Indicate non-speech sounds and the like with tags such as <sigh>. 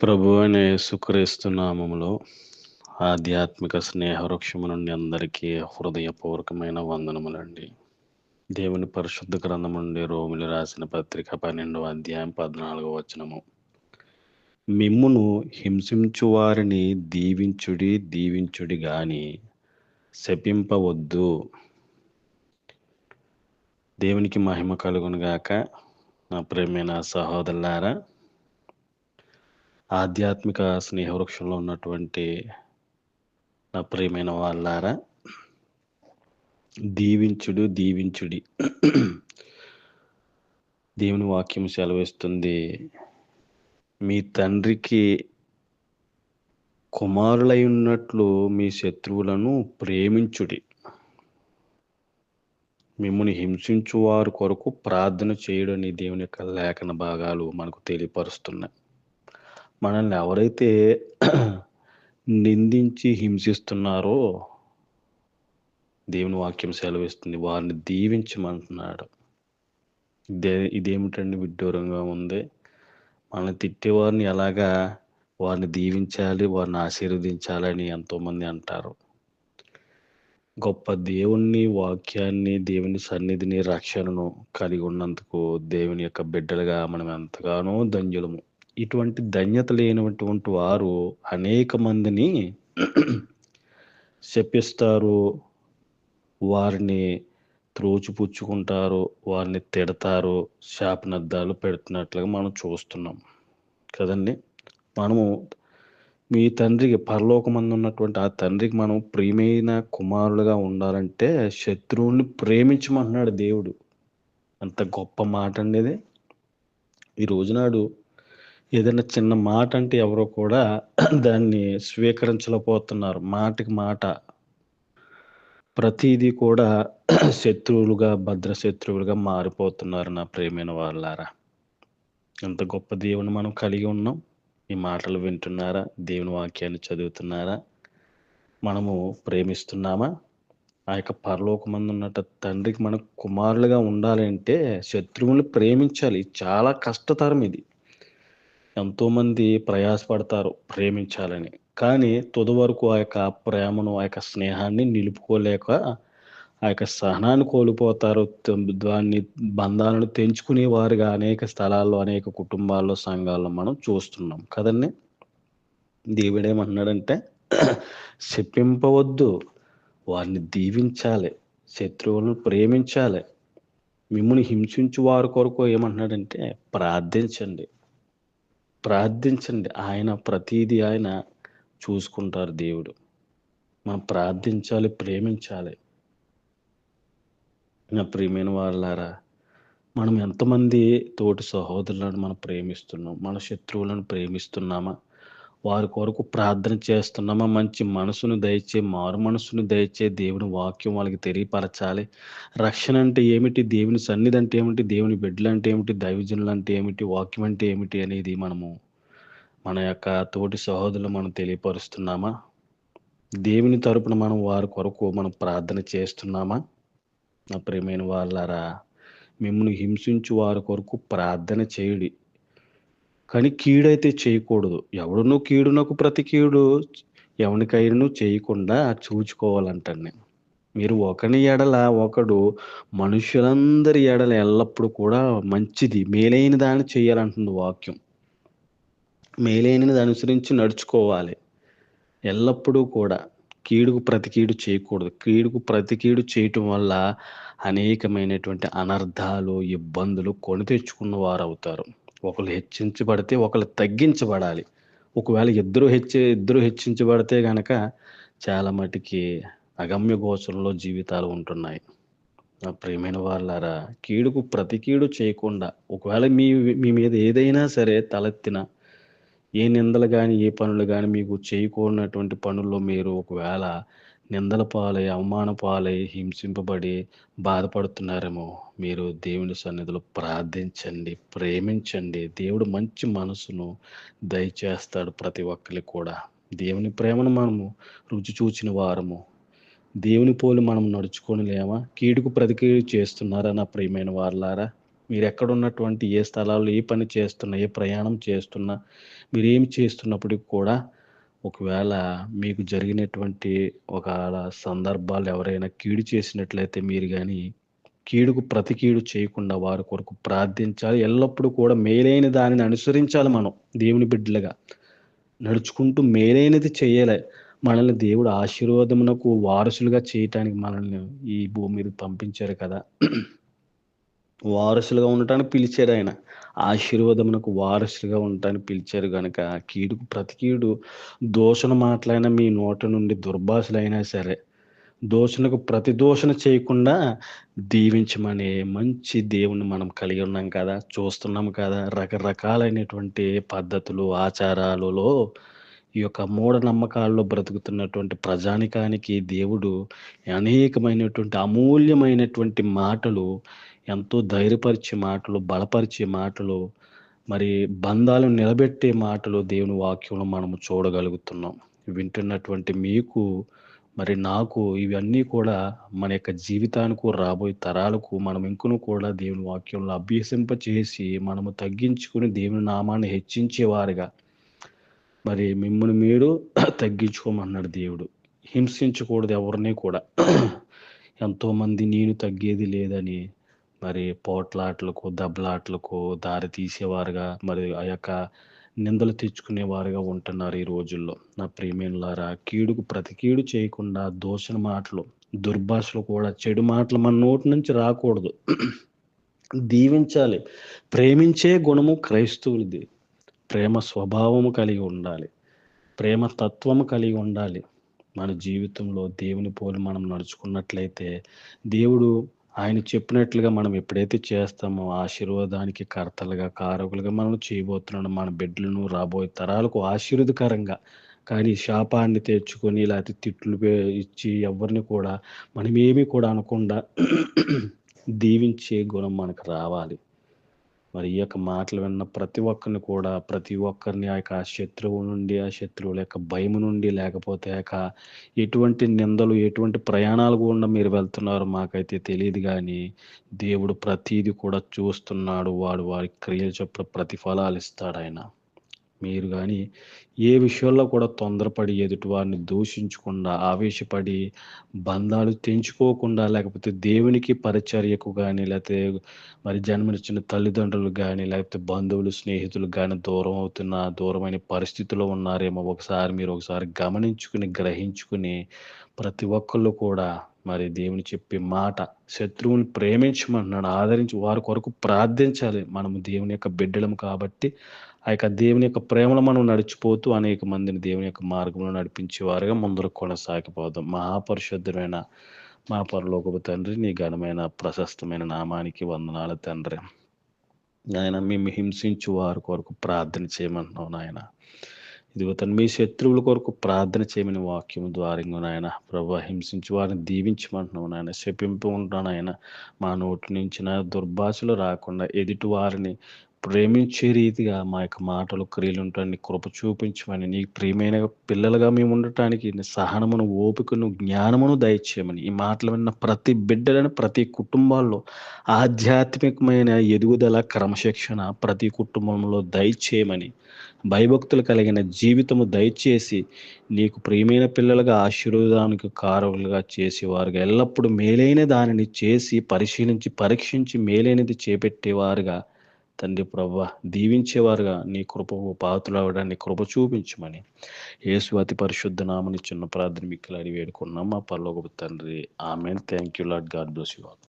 ప్రభు అయిన యేసుక్రీస్తు నామములో ఆధ్యాత్మిక స్నేహవృక్షము నుండి అందరికీ హృదయపూర్వకమైన వందనములండి. దేవుని పరిశుద్ధ గ్రంథం నుండి రోమిలు రాసిన పత్రిక పన్నెండవ అధ్యాయం పద్నాలుగవ వచనము. మిమ్మును హింసించు వారిని దీవించుడి దీవించుడి గాని శపింపవద్దు. దేవునికి మహిమ కలుగునుగాక. నా ప్రేమైన సహోదరులారా ఆధ్యాత్మిక స్నేహవృక్షంలో ఉన్నటువంటి నా ప్రియమైన వాళ్ళారా దీవించుడు దీవించుడి. దేవుని వాక్యం సెలవిస్తుంది మీ తండ్రికి కుమారులై ఉన్నట్లు మీ శత్రువులను ప్రేమించుడి. మిమ్మల్ని హింసించువారు కొరకు ప్రార్థన చేయడని దేవుని యొక్క లేఖన భాగాలు మనకు తెలియపరుస్తున్నాయి. మనల్ని ఎవరైతే నిందించి హింసిస్తున్నారో దేవుని వాక్యం సెలవిస్తుంది. వారిని దీవించమంటున్నాడు. ఇదే ఇదేమిటండి విడ్డూరంగా ఉంది. మనల్ని తిట్టేవారిని ఎలాగా వారిని దీవించాలి వారిని ఆశీర్వదించాలని ఎంతోమంది అంటారు. గొప్ప దేవుణ్ణి వాక్యాన్ని దేవుని సన్నిధిని రక్షణను కలిగి ఉన్నందుకు దేవుని యొక్క బిడ్డలుగా మనం ఎంతగానో ధన్యులము. ఇటువంటి ధన్యత లేనటువంటి వారు అనేక మందిని శపిస్తారు వారిని త్రోచిపుచ్చుకుంటారు వారిని తిడతారు శాపనద్దాలు పెడుతున్నట్లుగా మనం చూస్తున్నాం. కదండి? మనము మీ తండ్రికి పరలోకమందు ఉన్నటువంటి ఆ తండ్రికి మనం ప్రియమైన కుమారులుగా ఉండాలంటే శత్రువుని ప్రేమించమంటున్నాడు దేవుడు. అంత గొప్ప మాట అండి ఇది. ఈ రోజునాడు ఏదైనా చిన్న మాట అంటే ఎవరో కూడా <clears throat> దాన్ని స్వీకరించలేకపోతున్నారు. మాటకి మాట. ప్రతిదీ కూడా <clears throat> శత్రువులుగా భద్ర శత్రువులుగా మారిపోతున్నారు నా ప్రేమైన వాళ్ళారా. ఎంత గొప్ప దేవుని మనం కలిగి ఉన్నాం. ఈ మాటలు వింటున్నారా? దేవుని వాక్యాన్ని చదువుతున్నారా? మనము ప్రేమిస్తున్నామా? ఆ యొక్క పరలోకమందు ఉన్నట్టు తండ్రికి మనం కుమారులుగా ఉండాలంటే శత్రువుని ప్రేమించాలి. చాలా కష్టతరం ఇది. ఎంతోమంది ప్రయాసపడతారు ప్రేమించాలని. కానీ తుది వరకు ఆ యొక్క ప్రేమను ఆ యొక్క స్నేహాన్ని నిలుపుకోలేక ఆ యొక్క సహనాన్ని కోల్పోతారు. దాన్ని బంధాలను తెంచుకునే వారుగా అనేక స్థలాల్లో అనేక కుటుంబాల్లో సంఘాల్లో మనం చూస్తున్నాం కదండి. దేవుడేమన్నాడంటే చెప్పింపవద్దు వారిని దీవించాలి. శత్రువులను ప్రేమించాలి. మిమ్మల్ని హింసించు వారి కొరకు ఏమంటున్నాడంటే ప్రార్థించండి. ప్రార్థించండి. ఆయన ప్రతీది ఆయన చూసుకుంటారు దేవుడు. మనం ప్రార్థించాలి ప్రేమించాలి. నా ప్రియమైన వాళ్ళారా మనం ఎంతమంది తోటి సహోదరులను మనం ప్రేమిస్తున్నాం మన శత్రువులను ప్రేమిస్తున్నామా? వారి కొరకు ప్రార్థన చేస్తున్నామా? మంచి మనసును దయచే మారు మనసును దయచే దేవుని వాక్యం వాళ్ళకి తెలియపరచాలి. రక్షణ అంటే ఏమిటి? దేవుని సన్నిధి అంటే ఏమిటి? దేవుని బిడ్డలు అంటే ఏమిటి? దైవజనులు అంటే ఏమిటి? వాక్యం అంటే ఏమిటి అనేది మనము మన యొక్క తోటి సహోదరులు మనం తెలియపరుస్తున్నామా? దేవుని తరపున మనం వారి కొరకు మనం ప్రార్థన చేస్తున్నామా? నా ప్రేమైన వాళ్ళారా మిమ్మల్ని హింసించు వారి కొరకు ప్రార్థన చేయుడి. కానీ కీడైతే చేయకూడదు. ఎవడునూ కీడునకు ప్రతి కీడు ఎవరికైనా చేయకుండా చూచుకోవాలంటాను నేను. మీరు ఒకని ఎడల ఒకడు మనుషులందరి ఎడల ఎల్లప్పుడూ కూడా మంచిది. మేలైన దాన్ని చేయాలంటుంది వాక్యం. మేలైనది అనుసరించి నడుచుకోవాలి. ఎల్లప్పుడూ కూడా కీడుకు ప్రతి కీడు చేయకూడదు. కీడుకు ప్రతి కీడు చేయటం వల్ల అనేకమైనటువంటి అనర్థాలు ఇబ్బందులు కొని తెచ్చుకున్న వారు అవుతారు ఒకళ్ళు హెచ్చించబడితే ఒకళ్ళు తగ్గించబడాలి. ఒకవేళ ఇద్దరు హెచ్చి ఇద్దరు హెచ్చించబడితే కనుక చాలా మటుకి అగమ్య గోచరంలో జీవితాలు ఉంటున్నాయి. నా ప్రియమైన వాళ్ళారా కీడుకు ప్రతి కీడు చేయకుండా ఒకవేళ మీ మీ మీద ఏదైనా సరే తలెత్తిన ఏ నిందలు కానీ ఏ పనులు కానీ మీకు చేయకూడనటువంటి పనుల్లో మీరు ఒకవేళ నిందల పాలై అవమాన పాలై హింసింపబడి బాధపడుతున్నారేమో మీరు దేవుని సన్నిధిలో ప్రార్థించండి ప్రేమించండి. దేవుడు మంచి మనసును దయచేస్తాడు ప్రతి ఒక్కరికి కూడా. దేవుని ప్రేమను మనము రుచి చూచిన వారము. దేవుని పోలి మనం నడుచుకొని లేమా కీడుకు ప్రతికీడు చేస్తున్నారా నా ప్రియమైన వారులారా? మీరు ఎక్కడున్నటువంటి ఏ స్థలాల్లో ఏ పని చేస్తున్నా ఏ ప్రయాణం చేస్తున్నా మీరేం చేస్తున్నప్పటికి కూడా ఒకవేళ మీకు జరిగినటువంటి ఒక సందర్భాలు ఎవరైనా కీడు చేసినట్లయితే మీరు కానీ కీడుకు ప్రతి కీడు చేయకుండా వారి కొరకు ప్రార్థించాలి. ఎల్లప్పుడూ కూడా మేలైన దానిని అనుసరించాలి మనం దేవుని బిడ్డలుగా. నడుచుకుంటూ మేలైనది చేయాలి. మనల్ని దేవుడు ఆశీర్వాదమునకు వారసులుగా చేయటానికి మనల్ని ఈ భూమి మీద పంపించారు కదా. వారసులుగా ఉండటానికి పిలిచారు ఆయన. ఆశీర్వాదమునకు వారసులుగా ఉండటానికి పిలిచారు కనుక కీడుకు ప్రతి కీడు దోషణ మాటలైనా మీ నోట నుండి దుర్భాషలైనా సరే దోషణకు ప్రతి దోషణ చేయకుండా దీవించమనే మంచి దేవుని మనం కలిగి ఉన్నాం కదా చూస్తున్నాం కదా రకరకాలైనటువంటి పద్ధతులు ఆచారాలలో ఈ యొక్క మూఢనమ్మకాల్లో బ్రతుకుతున్నటువంటి ప్రజానికానికి దేవుడు అనేకమైనటువంటి అమూల్యమైనటువంటి మాటలు ఎంతో ధైర్యపరిచే మాటలు బలపరిచే మాటలు మరి బంధాలు నిలబెట్టే మాటలు దేవుని వాక్యంలో మనము చూడగలుగుతున్నాం. వింటున్నటువంటి మీకు మరి నాకు ఇవన్నీ కూడా మన యొక్క జీవితానికి రాబోయే తరాలకు మనం ఇంకను కూడా దేవుని వాక్యంలో అభ్యసింప చేసి మనము తగ్గించుకుని దేవుని నామాన్ని హెచ్చించేవారుగా. మరి మిమ్మల్ని మీరు <clears throat> తగ్గించుకోమన్నాడు దేవుడు. హింసించకూడదు ఎవరిని కూడా. <clears throat> ఎంతోమంది నేను తగ్గేది లేదని మరి పోట్లాట్లకు దెబ్బలాట్లకు దారి తీసేవారుగా మరి ఆ యొక్క నిందలు తెచ్చుకునేవారుగా ఉంటున్నారు ఈ రోజుల్లో. నా ప్రియమేనులారా కీడుకు ప్రతి కీడు చేయకుండా దోషణ మాటలు దుర్భాషలు కూడా చెడు మాటలు మన నోటి నుంచి రాకూడదు. దీవించాలి. ప్రేమించే గుణము క్రైస్తవులది. ప్రేమ స్వభావము కలిగి ఉండాలి. ప్రేమ తత్వము కలిగి ఉండాలి. మన జీవితంలో దేవుని పోలి మనం నడుచుకున్నట్లయితే దేవుడు ఆయన చెప్పినట్లుగా మనం ఎప్పుడైతే చేస్తామో ఆశీర్వాదానికి కర్తలుగా కారకులుగా మనం చేయబోతున్నాడు మన బిడ్డలను రాబోయే తరాలకు ఆశీర్వదకరంగా. కానీ శాపాన్ని తెచ్చుకొని లేకపోతే తిట్లు ఇచ్చి ఎవరిని కూడా మనమేమీ కూడా అనకుండా దీవించే గుణం మనకు రావాలి. మరి ఈ యొక్క మాటలు విన్న ప్రతి ఒక్కరిని కూడా ప్రతి ఒక్కరిని ఆ యొక్క శత్రువు నుండి ఆ శత్రువుల యొక్క భయం నుండి లేకపోతే యొక్క ఎటువంటి నిందలు ఎటువంటి ప్రయాణాలు కూడా మీరు వెళ్తున్నారు మాకైతే తెలియదు కానీ దేవుడు ప్రతీది కూడా చూస్తున్నాడు. వాడు వారి క్రియలు చొప్పున ప్రతిఫలాలు ఇస్తాడు ఆయన. మీరు కానీ ఏ విషయంలో కూడా తొందరపడి ఎదుటి వారిని దూషించకుండా ఆవేశపడి బంధాలు తెంచుకోకుండా లేకపోతే దేవునికి పరిచర్యకు కానీ లేకపోతే మరి జన్మనిచ్చిన తల్లిదండ్రులు కానీ లేకపోతే బంధువులు స్నేహితులు కానీ దూరం అవుతున్న దూరమైన పరిస్థితిలో ఉన్నారేమో ఒకసారి మీరు ఒకసారి గమనించుకుని గ్రహించుకుని ప్రతి ఒక్కళ్ళు కూడా మరి దేవుని చెప్పే మాట శత్రువుని ప్రేమించమన్నాడు ఆదరించి వారి కొరకు ప్రార్థించాలి. మనము దేవుని యొక్క బిడ్డలము కాబట్టి ఆ యొక్క దేవుని యొక్క ప్రేమలో మనం నడిచిపోతూ అనేక మందిని దేవుని యొక్క మార్గంలో నడిపించేవారుగా ముందర కొనసాగిపోదాం. మహాపరిశుద్ధమైన మా పరలోకపు తండ్రి నీ ఘనమైన ప్రశస్తమైన నామానికి వందనాల తండ్రి. నాయన మేము హింసించు వారి కొరకు ప్రార్థన చేయమంటున్నావు నాయన. ఇదిగో తను మీ శత్రువుల కొరకు ప్రార్థన చేయమని వాక్యం ద్వారంగా నాయన. ప్రభా హింసించి వారిని దీవించమంటున్నావు నాయన. శపింపు ఉంటాను ఆయన మా నోటి నుంచి నా దుర్భాషలు రాకుండా ఎదుటి వారిని ప్రేమించే రీతిగా మా యొక్క మాటలు క్రియలు ఉంటాన్ని కృప చూపించమని నీ ప్రియమైన పిల్లలుగా మేము ఉండటానికి సహనమును ఓపికను జ్ఞానమును దయచేయమని ఈ మాటలు విన్న ప్రతి బిడ్డలను ప్రతి కుటుంబాల్లో ఆధ్యాత్మికమైన ఎదుగుదల క్రమశిక్షణ ప్రతి కుటుంబంలో దయచేయమని భయభక్తులు కలిగిన జీవితము దయచేసి నీకు ప్రియమైన పిల్లలుగా ఆశీర్వాదానికి కారకులుగా చేసేవారుగా ఎల్లప్పుడూ మేలైన దానిని చేసి పరిశీలించి పరీక్షించి మేలైనది చేపెట్టేవారుగా తండ్రి ప్రభ దీవించేవారుగా నీ కృపకు పాతులు కృప చూపించమని యేసు అతి పరిశుద్ధ నామని చిన్న ప్రార్థన మిక్కలాడి వేడుకున్నాం. మా పర్లోక తండ్రి. Amen. Thank you Lord God bless you all